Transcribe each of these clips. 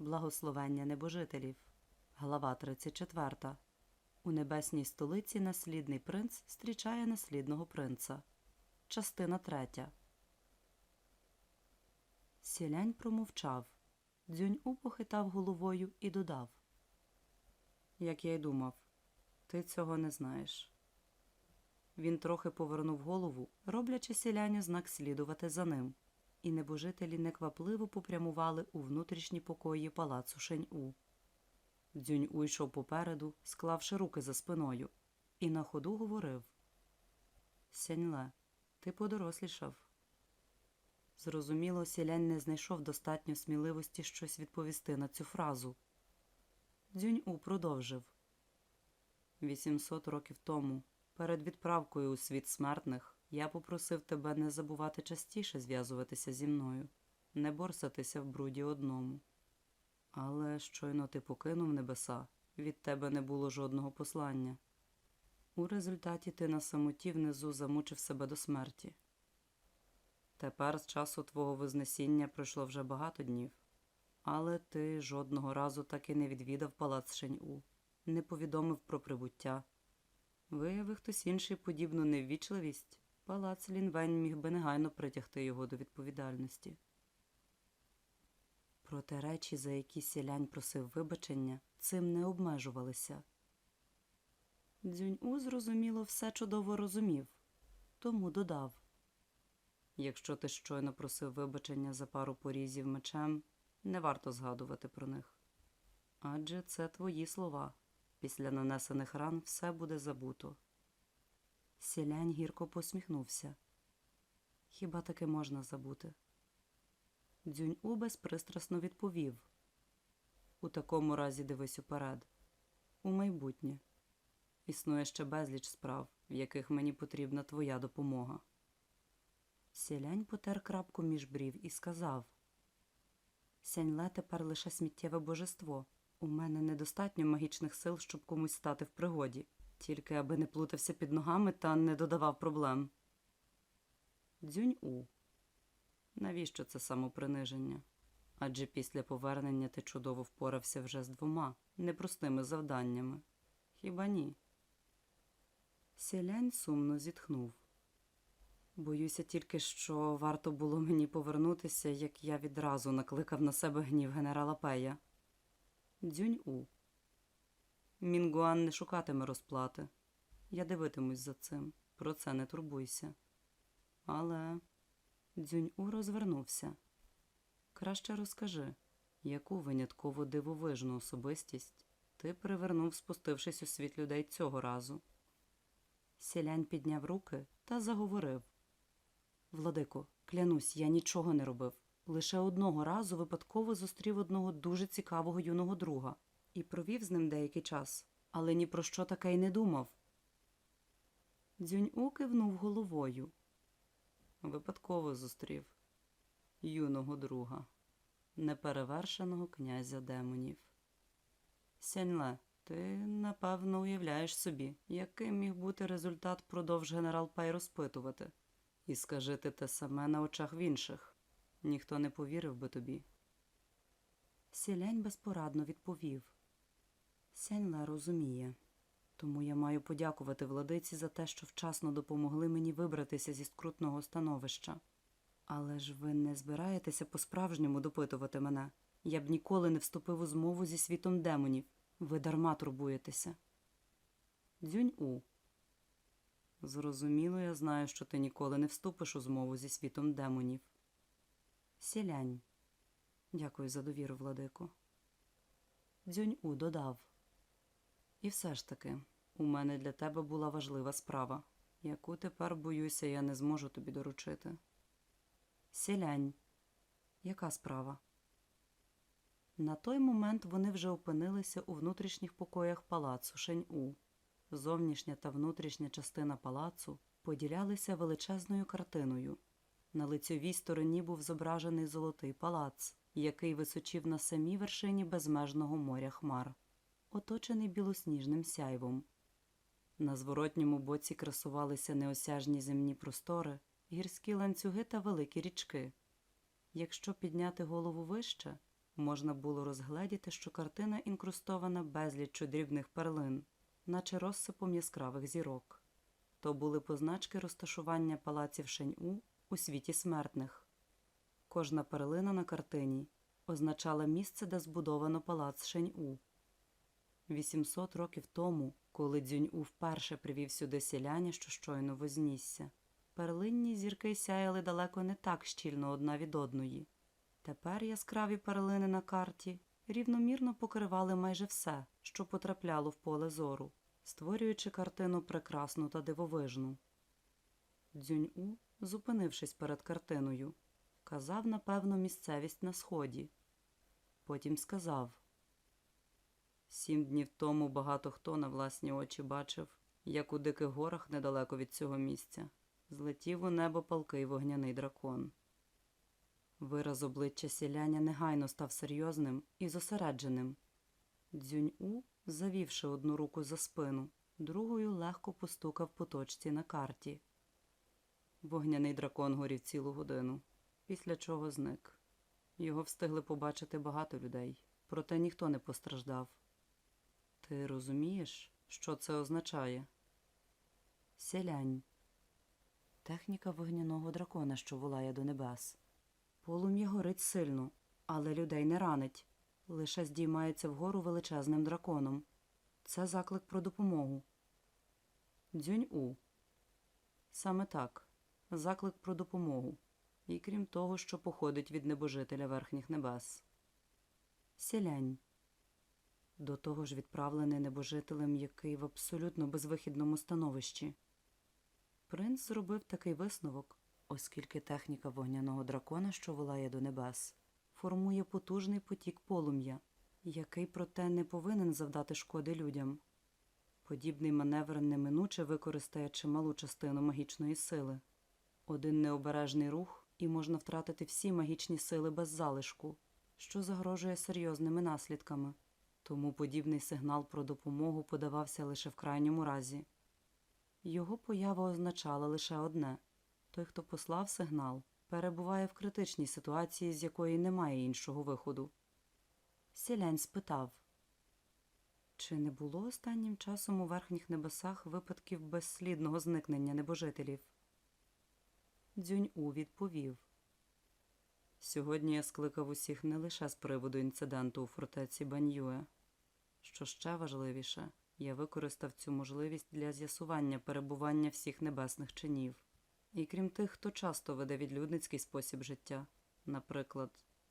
Благословення небожителів. Глава 34. У небесній столиці наслідний принц зустрічає наслідного принца. Частина 3. Сілянь промовчав. Дзюнь-у похитав головою і додав. Як я й думав, ти цього не знаєш. Він трохи повернув голову, роблячи сіляню знак слідувати за ним, і небожителі неквапливо попрямували у внутрішні покої палацу Шень-У. Дзюнь-У йшов попереду, склавши руки за спиною, і на ходу говорив Сяньле, ти подорослішав. Зрозуміло, сілянь не знайшов достатньо сміливості щось відповісти на цю фразу. Дзюнь-У продовжив. Вісімсот років тому, перед відправкою у світ смертних, я попросив тебе не забувати частіше зв'язуватися зі мною, не борсатися в бруді одному. Але щойно ти покинув небеса, від тебе не було жодного послання. У результаті ти на самоті внизу замучив себе до смерті. Тепер з часу твого вознесіння пройшло вже багато днів, але ти жодного разу так і не відвідав палац Шень-У, не повідомив про прибуття. Виявив хтось інший подібну неввічливість, палац Лінвень міг би негайно притягти його до відповідальності. Проте речі, за які сілянь просив вибачення, цим не обмежувалися. Дзюнь-У, зрозуміло, все чудово розумів, тому додав Якщо ти щойно просив вибачення за пару порізів мечем, не варто згадувати про них. Адже це твої слова. Після нанесених ран все буде забуто. Сілянь гірко посміхнувся. Хіба таки можна забути? Дзюнь-У безпристрасно відповів У такому разі дивись уперед, у майбутнє. Існує ще безліч справ, в яких мені потрібна твоя допомога. Сілянь потер крапку між брів і сказав Сяньле тепер лише сміттєве божество. У мене недостатньо магічних сил, щоб комусь стати в пригоді, тільки аби не плутався під ногами та не додавав проблем. Дзюнь-У. Навіщо це самоприниження? Адже після повернення ти чудово впорався вже з двома непростими завданнями. Хіба ні? Сілянь сумно зітхнув. Боюся тільки, що варто було мені повернутися, як я відразу накликав на себе гнів генерала Пея. Дзюнь-У. Мінгуан не шукатиме розплати. Я дивитимусь за цим. Про це не турбуйся. Але Дзюнь-У розвернувся. Краще розкажи, яку винятково дивовижну особистість ти привернув, спустившись у світ людей цього разу. Сілянь підняв руки та заговорив. Владико, клянусь, я нічого не робив. Лише одного разу випадково зустрів одного дуже цікавого юного друга і провів з ним деякий час, але ні про що таке й не думав. Дзюнь-У кивнув головою. Випадково зустрів юного друга, неперевершеного князя демонів. Сяньле, ти напевно уявляєш собі, яким міг бути результат продовж генерал Пай розпитувати, і скажи те саме на очах в інших. Ніхто не повірив би тобі. Сілянь безпорадно відповів. Сяньле розуміє, тому я маю подякувати владиці за те, що вчасно допомогли мені вибратися зі скрутного становища. Але ж ви не збираєтеся по-справжньому допитувати мене. Я б ніколи не вступив у змову зі світом демонів. Ви дарма турбуєтеся. Дзюнь-У. Зрозуміло, я знаю, що ти ніколи не вступиш у змову зі світом демонів. Сілянь. Дякую за довіру, владико. Дзюнь-У додав. І все ж таки, у мене для тебе була важлива справа, яку тепер, боюся, я не зможу тобі доручити. Сілянь. Яка справа? На той момент вони вже опинилися у внутрішніх покоях палацу Шень-У. Зовнішня та внутрішня частина палацу поділялися величезною картиною. На лицьовій стороні був зображений золотий палац, який височив на самій вершині безмежного моря хмар, оточений білосніжним сяйвом. На зворотньому боці красувалися неосяжні земні простори, гірські ланцюги та великі річки. Якщо підняти голову вище, можна було розгледіти, що картина інкрустована безліччю дрібних перлин, наче розсипом яскравих зірок. То були позначки розташування палаців Шень-У світі смертних. Кожна перлина на картині означала місце, де збудовано палац Шень-У. 800 років тому, коли Дзюнь-У вперше привів сюди селяня, що щойно вознісся, перлинні зірки сяяли далеко не так щільно одна від одної. Тепер яскраві перлини на карті рівномірно покривали майже все, що потрапляло в поле зору, створюючи картину прекрасну та дивовижну. Дзюнь-У, зупинившись перед картиною, казав, напевно, місцевість на сході. Потім сказав Сім днів тому багато хто на власні очі бачив, як у диких горах недалеко від цього місця злетів у небо палкий вогняний дракон. Вираз обличчя сіляня негайно став серйозним і зосередженим. Дзюнь-У, завівши одну руку за спину, другою легко постукав по точці на карті. Вогняний дракон горів цілу годину, після чого зник. Його встигли побачити багато людей, проте ніхто не постраждав. Ти розумієш, що це означає? Селянь. Техніка вогняного дракона, що волає до небес. Полум'я горить сильно, але людей не ранить. Лише здіймається вгору величезним драконом. Це заклик про допомогу. Дзюнь-У. Саме так. Заклик про допомогу. І крім того, що походить від небожителя верхніх небес. Селянь. До того ж відправлений небожителем, який в абсолютно безвихідному становищі. Принц зробив такий висновок, оскільки техніка вогняного дракона, що волає до небес, формує потужний потік полум'я, який, проте, не повинен завдати шкоди людям. Подібний маневр неминуче використає чималу частину магічної сили. Один необережний рух, і можна втратити всі магічні сили без залишку, що загрожує серйозними наслідками. Тому подібний сигнал про допомогу подавався лише в крайньому разі. Його поява означала лише одне той, хто послав сигнал, перебуває в критичній ситуації, з якої немає іншого виходу. Сілянь спитав чи не було останнім часом у верхніх небесах випадків безслідного зникнення небожителів? Дзюнь-У відповів Сьогодні я скликав усіх не лише з приводу інциденту у фортеці Баньюе. Що ще важливіше, я використав цю можливість для з'ясування перебування всіх небесних чинів. І крім тих, хто часто веде відлюдницький спосіб життя, наприклад,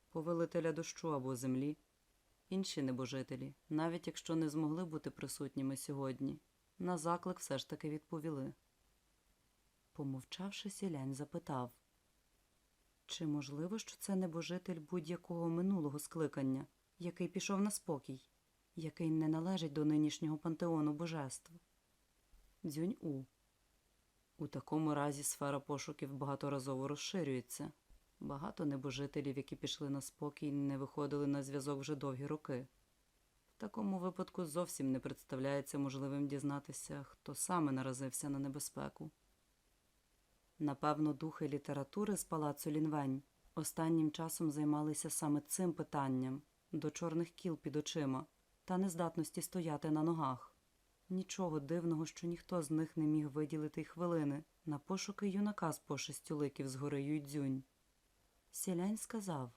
повелителя дощу або землі, інші небожителі, навіть якщо не змогли бути присутніми сьогодні, на заклик все ж таки відповіли. Помовчавши, сілянь запитав чи можливо, що це небожитель будь-якого минулого скликання, який пішов на спокій, який не належить до нинішнього пантеону божеств? Дзюнь-У. У такому разі сфера пошуків багаторазово розширюється. Багато небожителів, які пішли на спокій, не виходили на зв'язок вже довгі роки. В такому випадку зовсім не представляється можливим дізнатися, хто саме наразився на небезпеку. Напевно, духи літератури з палацу Лінвень останнім часом займалися саме цим питанням до чорних кіл під очима та нездатності стояти на ногах. Нічого дивного, що ніхто з них не міг виділити й хвилини на пошуки юнака з пошестю ликів з гори Юйдзюнь. Сілянь сказав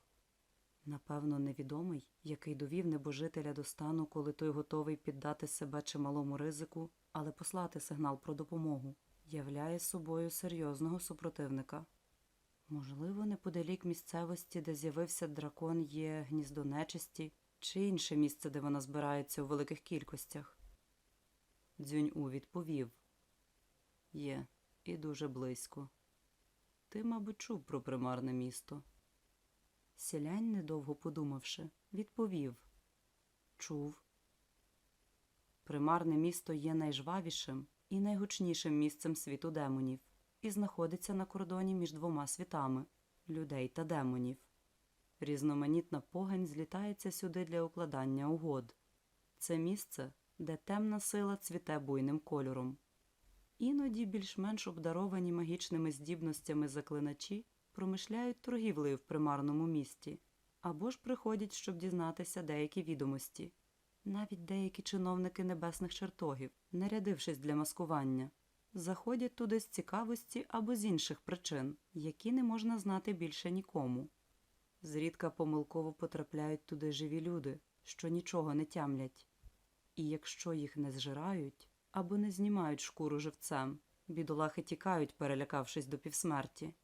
напевно, невідомий, який довів небожителя до стану, коли той готовий піддати себе чималому ризику, але послати сигнал про допомогу являє собою серйозного супротивника. Можливо, неподалік місцевості, де з'явився дракон, є гніздо нечисті чи інше місце, де вона збирається у великих кількостях. Дзюнь-У відповів Є, і дуже близько. Ти, мабуть, чув про примарне місто. Сілянь, недовго подумавши, відповів Чув. Примарне місто є найжвавішим і найгучнішим місцем світу демонів і знаходиться на кордоні між двома світами людей та демонів. Різноманітна погань злітається сюди для укладання угод. Це місце, де темна сила цвіте буйним кольором. Іноді більш-менш обдаровані магічними здібностями заклиначі промишляють торгівлею в примарному місті, або ж приходять, щоб дізнатися деякі відомості. Навіть деякі чиновники небесних чертогів, нарядившись для маскування, заходять туди з цікавості або з інших причин, які не можна знати більше нікому. Зрідка помилково потрапляють туди живі люди, що нічого не тямлять. І якщо їх не зжирають або не знімають шкуру живцем, бідолахи тікають, перелякавшись до півсмерті.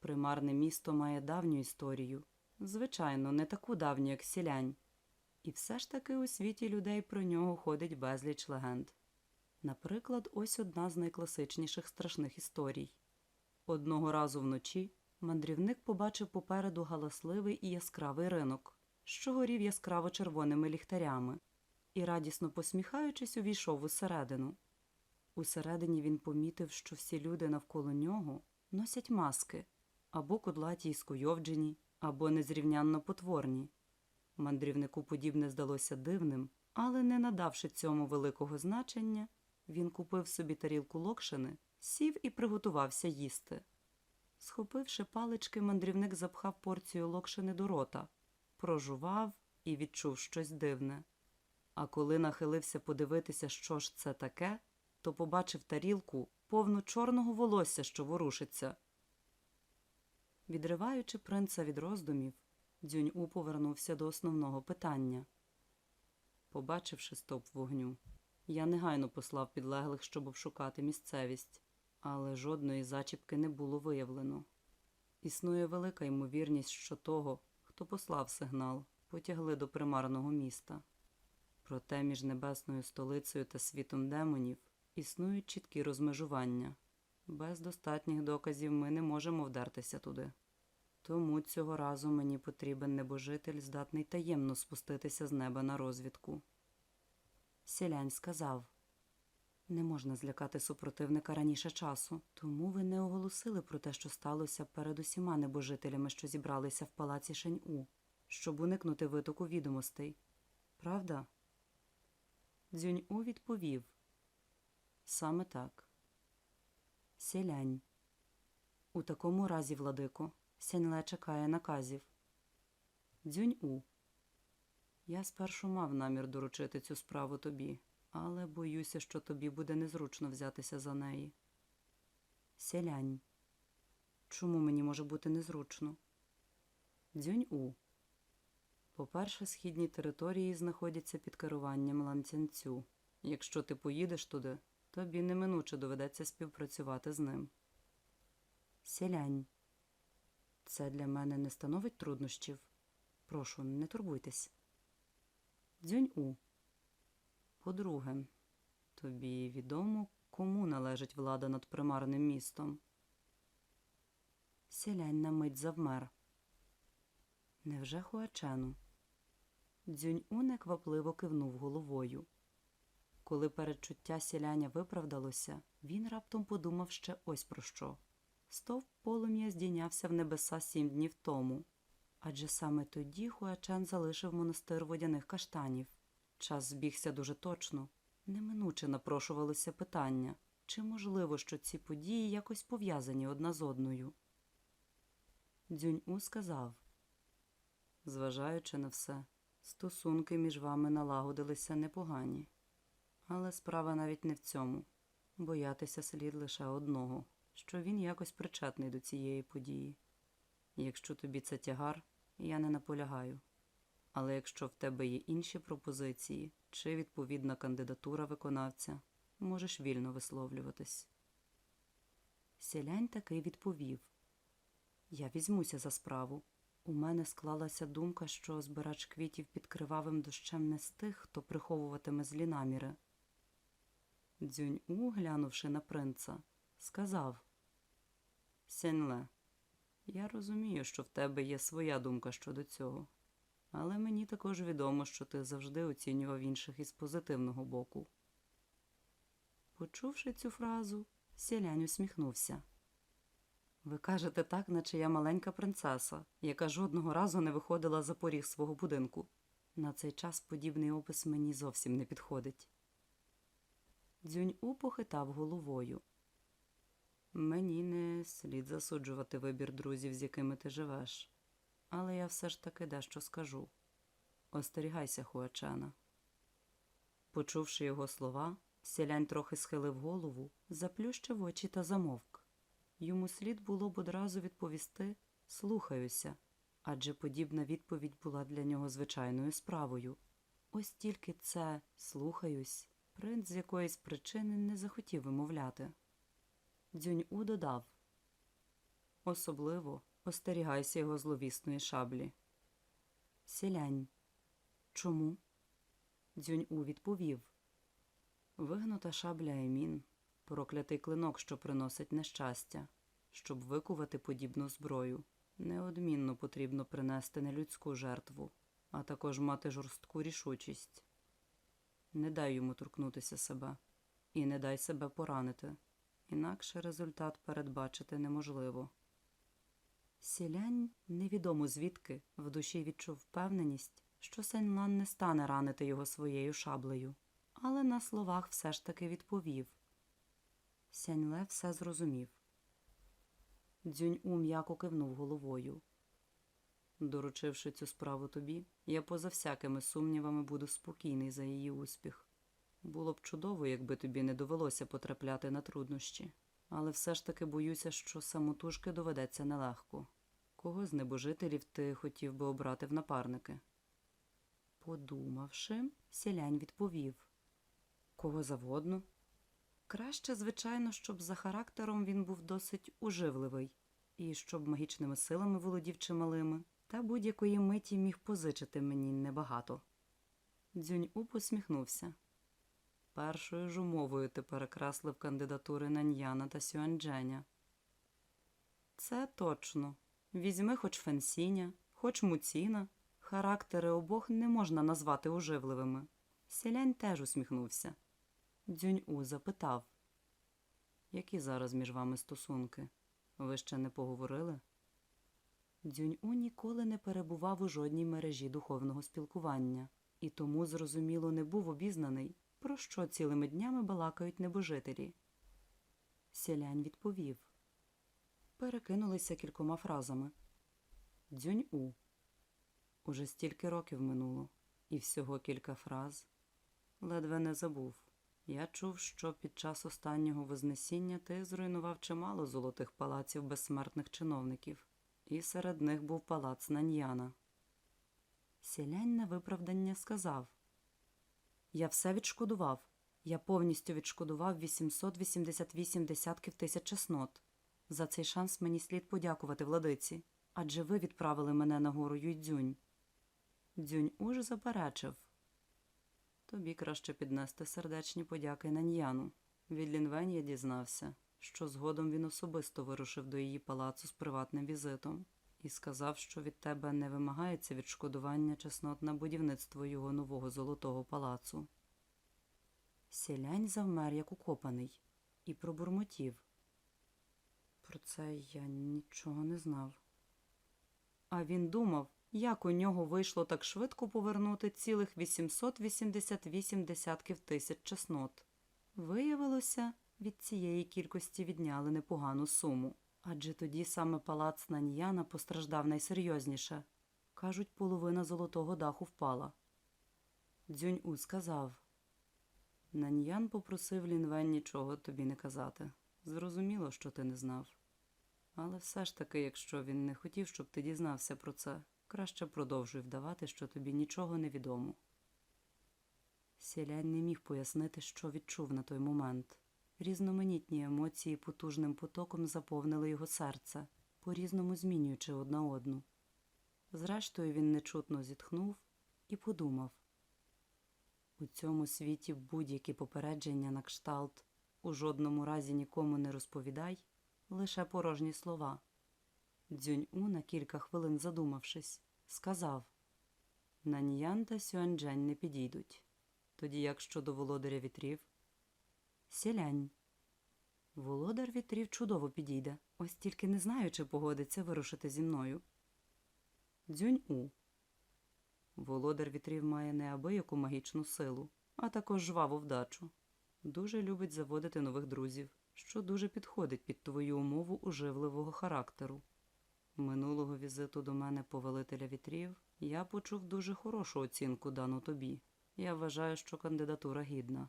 Примарне місто має давню історію, звичайно, не таку давню, як сілянь. І все ж таки у світі людей про нього ходить безліч легенд. Наприклад, ось одна з найкласичніших страшних історій. Одного разу вночі мандрівник побачив попереду галасливий і яскравий ринок, що горів яскраво червоними ліхтарями, і, радісно посміхаючись, увійшов усередину. Усередині він помітив, що всі люди навколо нього носять маски або кудлаті й скуйовджені, або незрівнянно потворні. Мандрівнику подібне здалося дивним, але, не надавши цьому великого значення, він купив собі тарілку локшини, сів і приготувався їсти. Схопивши палички, мандрівник запхав порцію локшини до рота, прожував і відчув щось дивне. А коли нахилився подивитися, що ж це таке, то побачив тарілку повну чорного волосся, що ворушиться. Відриваючи принца від роздумів, Дзюнь-У повернувся до основного питання. Побачивши стовп вогню, я негайно послав підлеглих, щоб обшукати місцевість, але жодної зачіпки не було виявлено. Існує велика ймовірність, що того, хто послав сигнал, потягли до примарного міста. Проте між небесною столицею та світом демонів існують чіткі розмежування. Без достатніх доказів ми не можемо вдертися туди. Тому цього разу мені потрібен небожитель, здатний таємно спуститися з неба на розвідку. Сілянь сказав не можна злякати супротивника раніше часу, тому ви не оголосили про те, що сталося перед усіма небожителями, що зібралися в палаці Шень-У, щоб уникнути витоку відомостей. Правда? Дзюнь-У відповів саме так. Сілянь. У такому разі, владико, Сяньле чекає наказів. Дзюнь-У. Я спершу мав намір доручити цю справу тобі, але боюся, що тобі буде незручно взятися за неї. Сялянь. Чому мені може бути незручно? Дзюнь-У. По-перше, східні території знаходяться під керуванням ланцянцю. Якщо ти поїдеш туди, тобі неминуче доведеться співпрацювати з ним. Сілянь. Це для мене не становить труднощів. Прошу, не турбуйтесь. Дзюнь-У. По-друге, тобі відомо, кому належить влада над примарним містом. Сілянь на мить завмер. Невже Хуачену? Дзюнь-У неквапливо кивнув головою. Коли передчуття сіляня виправдалося, він раптом подумав ще ось про що. Стовп полум'я здійнявся в небеса сім днів тому, адже саме тоді Хуачен залишив монастир водяних каштанів. Час збігся дуже точно, неминуче напрошувалося питання, чи можливо, що ці події якось пов'язані одна з одною. Дзюнь-У сказав Зважаючи на все, стосунки між вами налагодилися непогані. Але справа навіть не в цьому. Боятися слід лише одного, що він якось причетний до цієї події. Якщо тобі це тягар, я не наполягаю. Але якщо в тебе є інші пропозиції чи відповідна кандидатура виконавця, можеш вільно висловлюватись. Сілянь таки відповів Я візьмуся за справу. У мене склалася думка, що збирач квітів під кривавим дощем не з тих, хто приховуватиме злі наміри. Дзюнь-У, глянувши на принца, сказав Сенле, я розумію, що в тебе є своя думка щодо цього, але мені також відомо, що ти завжди оцінював інших із позитивного боку. Почувши цю фразу, сілянь усміхнувся. Ви кажете так, наче я маленька принцеса, яка жодного разу не виходила за поріг свого будинку. На цей час подібний опис мені зовсім не підходить. Дзюнь-У похитав головою. Мені не слід засуджувати вибір друзів, з якими ти живеш. Але я все ж таки дещо скажу. Остерігайся, Хуачена. Почувши його слова, сілянь трохи схилив голову, заплющив очі та замовк. Йому слід було б одразу відповісти слухаюся, адже подібна відповідь була для нього звичайною справою. Ось тільки це слухаюсь, принц з якоїсь причини не захотів вимовляти. Дзюнь-У додав Особливо остерігайся його зловісної шаблі. Сілянь. Чому? Дзюнь-У відповів Вигнута шабля Емін, проклятий клинок, що приносить нещастя. Щоб викувати подібну зброю, неодмінно потрібно принести нелюдську жертву, а також мати жорстку рішучість. Не дай йому торкнутися себе і не дай себе поранити, інакше результат передбачити неможливо. Сілянь, невідомо звідки, в душі відчув впевненість, що Сеньлан не стане ранити його своєю шаблею, але на словах все ж таки відповів. Сяньле все зрозумів. Дзюнь-У м'яко кивнув головою. Доручивши цю справу тобі, я поза всякими сумнівами буду спокійний за її успіх. Було б чудово, якби тобі не довелося потрапляти на труднощі, але все ж таки боюся, що самотужки доведеться нелегко. Кого з небожителів ти хотів би обрати в напарники? Подумавши, сілянь відповів Кого завгодно. Краще, звичайно, щоб за характером він був досить уживливий, і щоб магічними силами володів чималими, та будь-якої миті міг позичити мені небагато. Дзюнь-У посміхнувся. Першою ж умовою ти перекреслив кандидатури Наньяна та Сюандженя. Це точно. Візьми хоч Фенсіня, хоч Муціна. Характери обох не можна назвати уживливими. Селянь теж усміхнувся. Дзюнь-У запитав, які зараз між вами стосунки? Ви ще не поговорили? Дзюнь-У ніколи не перебував у жодній мережі духовного спілкування, і тому, зрозуміло, не був обізнаний, про що цілими днями балакають небожителі. Сілянь відповів. Перекинулися кількома фразами. Дзюнь-У. Уже стільки років минуло, і всього кілька фраз. Ледве не забув. Я чув, що під час останнього Вознесіння ти зруйнував чимало золотих палаців безсмертних чиновників, і серед них був палац Наньяна. Сілянь на виправдання сказав Я все відшкодував. Я повністю відшкодував 888 десятків тисяч чеснот. За цей шанс мені слід подякувати владиці, адже ви відправили мене на гору Юйдзюнь. Дзюнь уж заперечив. Тобі краще піднести сердечні подяки Наньяну. Від Лінвень я дізнався, що згодом він особисто вирушив до її палацу з приватним візитом і сказав, що від тебе не вимагається відшкодування чеснот на будівництво його нового золотого палацу. Сілянь завмер, як укопаний, і пробурмотів. Про це я нічого не знав. А він думав, як у нього вийшло так швидко повернути цілих 888 десятків тисяч чеснот. Виявилося, від цієї кількості відняли непогану суму, адже тоді саме палац Наньяна постраждав найсерйозніше. Кажуть, половина золотого даху впала. Дзюнь-У сказав. Наньян попросив Лінвен нічого тобі не казати. Зрозуміло, що ти не знав. Але все ж таки, якщо він не хотів, щоб ти дізнався про це, краще продовжуй вдавати, що тобі нічого не відомо. Сілянь не міг пояснити, що відчув на той момент. Різноманітні емоції потужним потоком заповнили його серце, по-різному змінюючи одна одну. Зрештою, він нечутно зітхнув і подумав у цьому світі будь-які попередження на кшталт у жодному разі нікому не розповідай, лише порожні слова. Дзюнь-У, на кілька хвилин задумавшись, сказав Наньян та Сюаньчжень не підійдуть. Тоді як щодо володаря вітрів? Сілянь. Володар вітрів чудово підійде, ось тільки не знаю, чи погодиться вирушити зі мною. Дзюнь-У. Володар вітрів має неабияку магічну силу, а також жваву вдачу. Дуже любить заводити нових друзів, що дуже підходить під твою умову уживливого характеру. Минулого візиту до мене повелителя вітрів я почув дуже хорошу оцінку дану тобі. Я вважаю, що кандидатура гідна.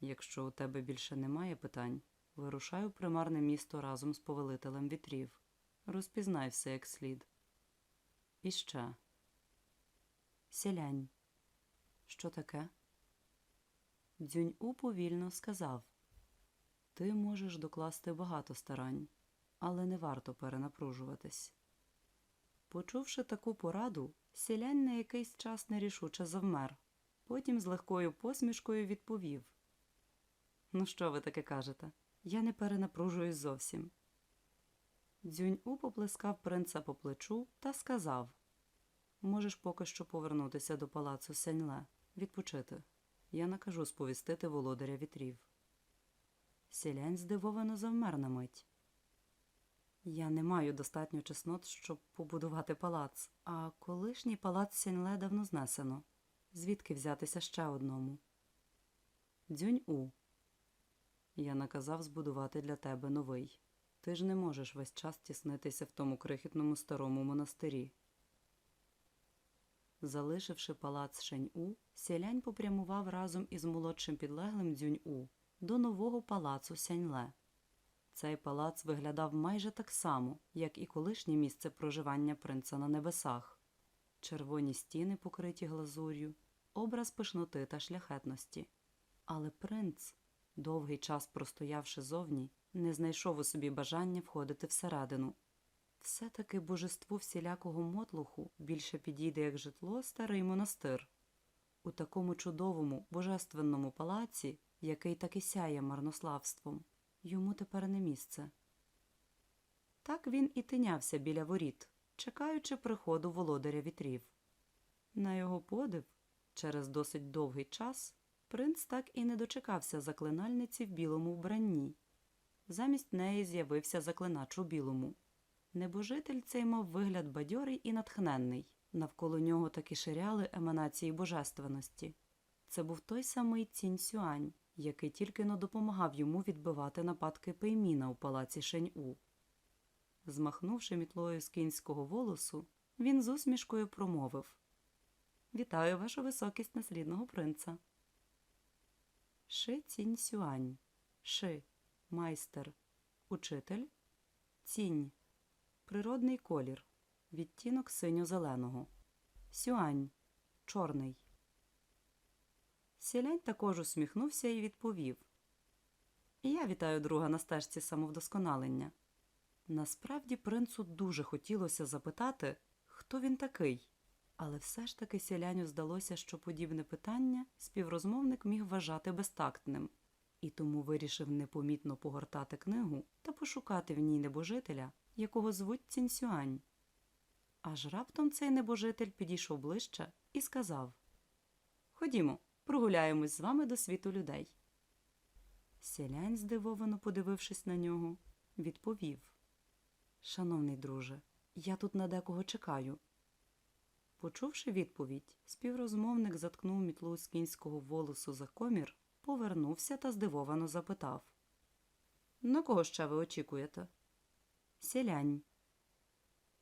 Якщо у тебе більше немає питань, вирушай у примарне місто разом з повелителем вітрів. Розпізнай все як слід. І ще. Сілянь. Що таке? Дзюнь-У повільно сказав Ти можеш докласти багато старань, але не варто перенапружуватись. Почувши таку пораду, сілянь на якийсь час нерішуче завмер, потім з легкою посмішкою відповів Ну, що ви таке кажете? Я не перенапружуюсь зовсім. Дзюнь-У поплескав принца по плечу та сказав Можеш поки що повернутися до палацу Сяньле, відпочити. Я накажу сповістити володаря вітрів. Сілянь здивовано завмер на мить. Я не маю достатньо чеснот, щоб побудувати палац, а колишній палац Сяньле давно знесено. Звідки взятися ще одному? Дзюнь-У. Я наказав збудувати для тебе новий. Ти ж не можеш весь час тіснитися в тому крихітному старому монастирі. Залишивши палац Шень-У, сілянь попрямував разом із молодшим підлеглим Дзюнь-У до нового палацу Сяньле. Цей палац виглядав майже так само, як і колишнє місце проживання принца на небесах. Червоні стіни, покриті глазур'ю, образ пишноти та шляхетності. Але принц, довгий час простоявши зовні, не знайшов у собі бажання входити всередину. Все-таки божеству всілякого мотлуху більше підійде як житло старий монастир. У такому чудовому божественному палаці, який так і сяє марнославством, йому тепер не місце. Так він і тинявся біля воріт, чекаючи приходу володаря вітрів. На його подив, через досить довгий час, принц так і не дочекався заклинальниці в білому вбранні. Замість неї з'явився заклинач у білому. Небожитель цей мав вигляд бадьорий і натхненний. Навколо нього таки ширяли еманації божественності. Це був той самий Цінь Сюань, який тільки но допомагав йому відбивати нападки Пейміна у палаці Шень-У. Змахнувши мітлою з кінського волосу, він з усмішкою промовив Вітаю, вашу високість наслідного принца. Ши Цінь Сюань. Ши майстер, учитель, цінь, природний колір, відтінок синьо-зеленого, сюань, чорний. Сілянь також усміхнувся і відповів Я вітаю друга на стежці самовдосконалення. Насправді принцу дуже хотілося запитати, хто він такий, але все ж таки сіляню здалося, що подібне питання співрозмовник міг вважати безтактним і тому вирішив непомітно погортати книгу та пошукати в ній небожителя, якого звуть Цінсюань. Аж раптом цей небожитель підійшов ближче і сказав Ходімо, прогуляємось з вами до світу людей. Сілянь, здивовано подивившись на нього, відповів Шановний друже, я тут на декого чекаю. Почувши відповідь, співрозмовник заткнув мітлу з кінського волосу за комір повернувся та здивовано запитав На кого ще ви очікуєте? Сілянь.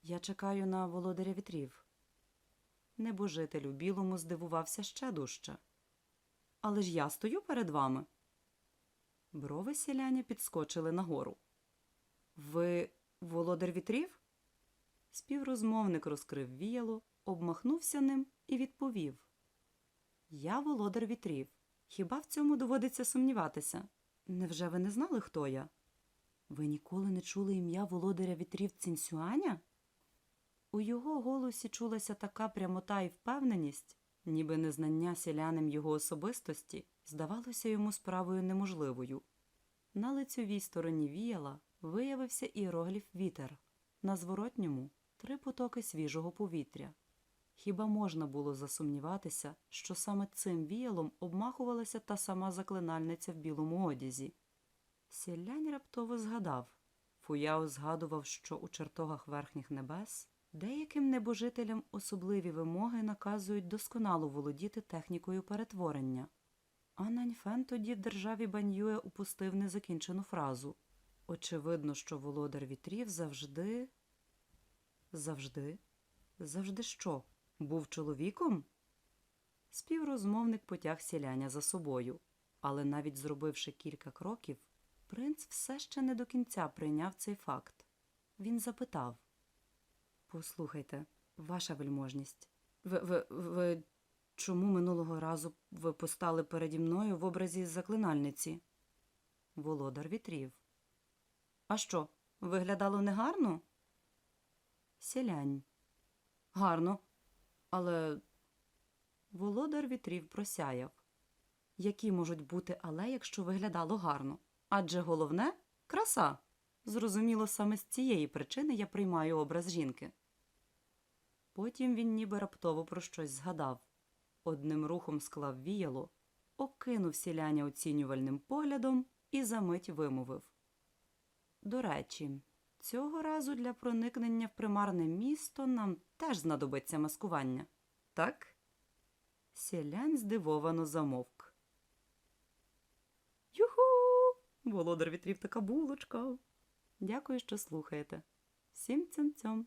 Я чекаю на володаря вітрів. Небожитель у білому здивувався ще дужче. Але ж я стою перед вами. Брови сіляня підскочили нагору. Ви володар вітрів? Співрозмовник розкрив віяло, обмахнувся ним і відповів Я володар вітрів. Хіба в цьому доводиться сумніватися? Невже ви не знали, хто я? Ви ніколи не чули ім'я володаря вітрів Цінсюаня? У його голосі чулася така прямота і впевненість, ніби незнання селянам його особистості здавалося йому справою неможливою. На лицьовій стороні віяла виявився іерогліф вітер, на зворотньому три потоки свіжого повітря. Хіба можна було засумніватися, що саме цим віялом обмахувалася та сама заклинальниця в білому одязі? Сілянь раптово згадав Фуяо згадував, що у чертогах верхніх небес деяким небожителям особливі вимоги наказують досконало володіти технікою перетворення. А Наньфен тоді в державі Баньюе упустив незакінчену фразу Очевидно, що володар вітрів завжди. Завжди? Завжди що? Був чоловіком? Співрозмовник потяг сіляня за собою, але навіть зробивши кілька кроків, принц все ще не до кінця прийняв цей факт. Він запитав Послухайте, ваша вельможність, ви, ви, ви чому минулого разу ви постали переді мною в образі заклинальниці? Володар вітрів. А що, виглядало негарно? Сілянь. Гарно. Але володар вітрів просяяв. Які можуть бути але, якщо виглядало гарно? Адже головне краса. Зрозуміло, саме з цієї причини я приймаю образ жінки. Потім він ніби раптово про щось згадав. Одним рухом склав віяло, окинув сіляня оцінювальним поглядом і за мить вимовив. До речі, цього разу для проникнення в примарне місто нам теж знадобиться маскування. Так? Сілянь здивовано замовк. Юху! Володар вітрів така булочка. Дякую, що слухаєте. Всім цьом-цьом.